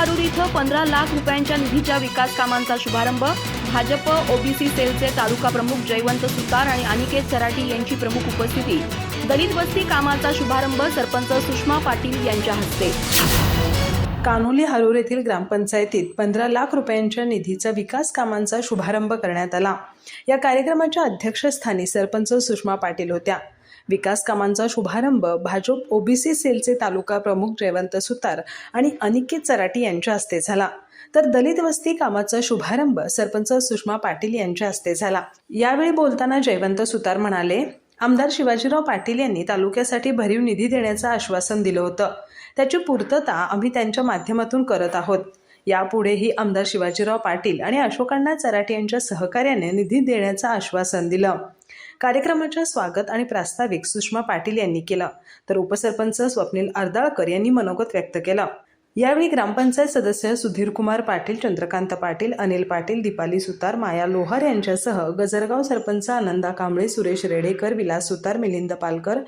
इथं पंधरा लाख रुपयांच्या निधीच्या विकास कामांचा शुभारंभ. भाजप ओबीसी सेलचे तालुका प्रमुख जयवंत सुतार आणि अनिकेत सराटी यांची प्रमुख उपस्थिती. दलित वस्ती कामाचा शुभारंभ सरपंच सुषमा पाटील यांच्या हस्ते. कान्होली हारूर येथील ग्रामपंचायतीत पंधरा लाख रुपयांच्या निधीचा विकास कामांचा शुभारंभ करण्यात आला. या कार्यक्रमाच्या अध्यक्षस्थानी सरपंच सुषमा पाटील होत्या. विकास कामांचा शुभारंभ भाजप ओबीसी सेलचे तालुका प्रमुख जयवंत सुतार आणि अनिकेत चराटी यांच्या हस्ते झाला. तर दलित वस्ती कामाचा शुभारंभ सरपंच सुषमा पाटील यांच्या हस्ते झाला. यावेळी बोलताना जयवंत सुतार म्हणाले आमदार शिवाजीराव पाटील यांनी तालुक्यासाठी भरीव निधी देण्याचं आश्वासन दिलं होतं. त्याची पूर्तता आम्ही त्यांच्या माध्यमातून करत आहोत. यापुढेही आमदार शिवाजीराव पाटील आणि अशोकांना चराटे यांच्या सहकार्याने निधी देण्याचं आश्वासन दिलं. कार्यक्रमाच्या स्वागत आणि प्रास्ताविक सुषमा पाटील यांनी केलं. तर उपसरपंच स्वप्नील अर्दाळकर यांनी मनोगत व्यक्त केलं. यावेळी ग्रामपंचायत सदस्य सुधीरकुमार पाटील चंद्रकांत पाटील अनिल पाटील दीपाली सुतार माया लोहार यांच्यासह Gajargaon sarpanch Ananda Kamble Suresh Redekar Vilas Sutar Milind Palkar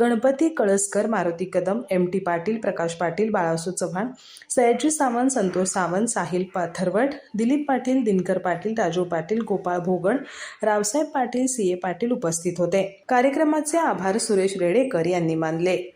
Ganpati Kalaskar Maruti Kadam M T Patil Prakash Patil Balasu Chavan Sayaji Sawant Santosh Sawant Sahil Pathrawat Dilip Patil Dinkar Patil Raju Patil Gopal Bhogan Raosaheb Patil C A Patil उपस्थित होते. कार्यक्रमाचे आभार सुरेश रेडेकर यांनी मानले.